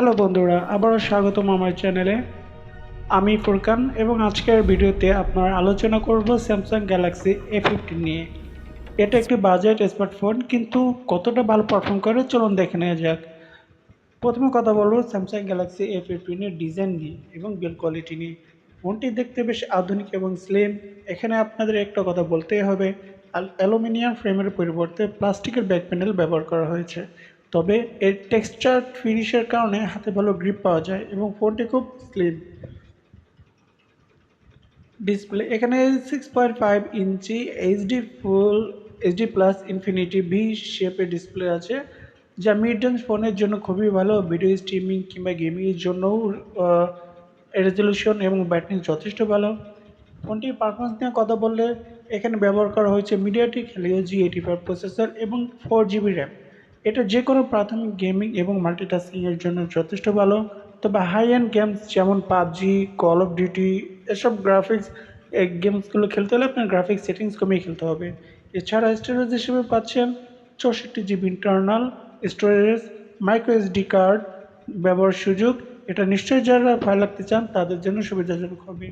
Hello বন্ধুরা, আবারও স্বাগতম আমার চ্যানেলে। আমি ফুরকান এবং আজকের ভিডিওতে আপনার আলোচনা করব স্যামসাং গ্যালাক্সি এ ফিফটিন নিয়ে। এটা একটি বাজেট স্মার্টফোন কিন্তু কতটা ভালো পারফর্ম করে চলুন দেখে নেওয়া যাক। প্রথমে কথা বলব স্যামসাং গ্যালাক্সি এ ফিফটিনের ডিজাইন নিয়ে এবং বিল্ড কোয়ালিটি নিয়ে। ফোনটি দেখতে বেশ আধুনিক এবং স্লিম এখানে আপনাদের একটা কথা বলতেই হবে। অ্যালুমিনিয়াম ফ্রেমের পরিবর্তে প্লাস্টিকের ব্যাক প্যানেল ব্যবহার করা হয়েছে। তবে এর টেক্সচার ফিনিশের কারণে হাতে ভালো গ্রিপ পাওয়া যায় এবং ফোনটি খুব স্লিম ডিসপ্লে এখানে six point five inch HD full HD plus infinity V শেপের ডিসপ্লে আছে, যা মিড রেঞ্জ ফোনের জন্য খুবই ভালো। ভিডিও স্ট্রিমিং কিংবা গেমিংয়ের জন্যও রেজলিউশন এবং ব্যাটারি যথেষ্ট ভালো। ফোনটির পারফরমেন্স নিয়ে কথা বললে এখানে ব্যবহার করা হয়েছে MediaTek Helio G eighty five processor এবং ফোর জিবি র্যাম এটা যে কোনো প্রাথমিক গেমিং এবং মাল্টিটাস্কিংয়ের জন্য যথেষ্ট ভালো। তবে হাই এন্ড গেমস যেমন পাবজি কল অফ ডিউটি এসব গ্রাফিক্স গেমসগুলো খেলতে হলে আপনার গ্রাফিক্স সেটিংস কমিয়ে খেলতে হবে। এছাড়া স্টোরেজ হিসেবে পাচ্ছেন চৌষট্টি GB internal storage micro SD card ব্যবহার সুযোগ। এটা নিশ্চয়ই যারা ফাইল রাখতে চান, তাদের জন্য সুবিধাজনক হবে।